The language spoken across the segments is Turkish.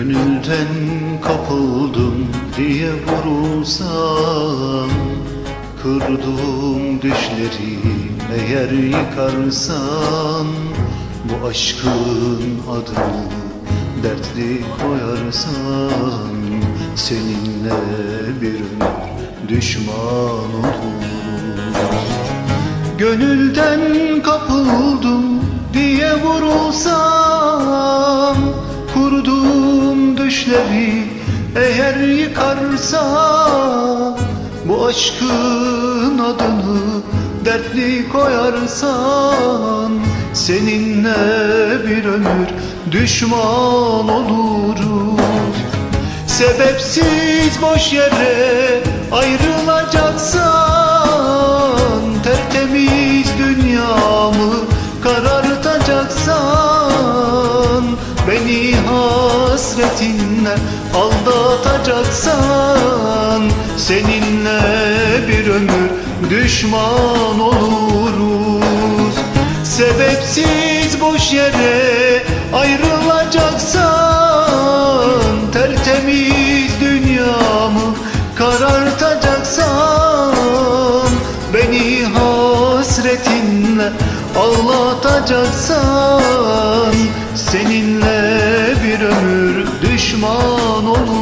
Gönülden kapıldım diye vurulsam Kırdığım düşleri eğer yıkarsan Bu aşkın adını dertli koyarsan Seninle bir ömür düşman olurum. Gönülden kapıldım diye vurulsam düşleri eğer yıkarsa Bu aşkın adını dertli koyarsan Seninle bir ömür düşman oluruz Sebepsiz boş yere ayrılacaksan Tertemiz Seninle bir ömür düşman oluruz. Sebepsiz boş yere ayrılacaksan Tertemiz dünyamı karartacaksan Beni hasretinle ağlatacaksan Seninle bir ömür düşman oluruz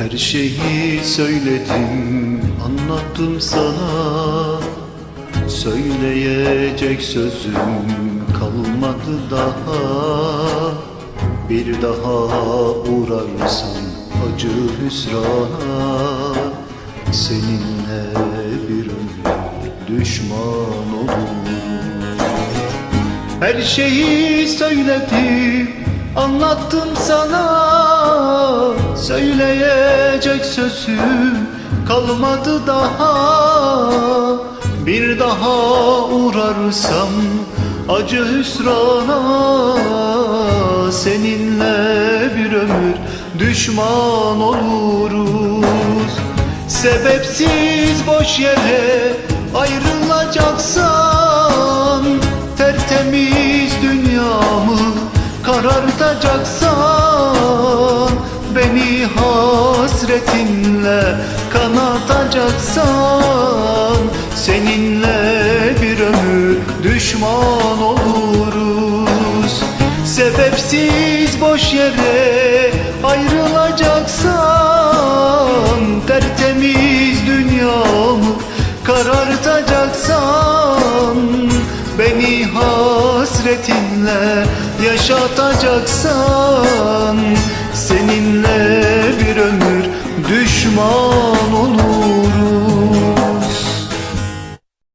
Her şeyi söyledim, anlattım sana. Söyleyecek sözüm kalmadı daha. Bir daha uğrarsam acı hüsrana. Seninle bir ömür düşman olurum her şeyi söyledim, anlattım sana Söyleyecek sözüm kalmadı daha. Bir daha uğrarsam acı hüsrana Seninle bir ömür düşman oluruz. Sebepsiz boş yere ayrılacaksan Tertemiz dünyamı karartacaksan hasretinle kanatacaksan Seninle bir ömür düşman oluruz. Sebepsiz boş yere ayrılacaksan Tertemiz dünyamı karartacaksan Beni hasretinle yaşatacaksan Seninle düşman olur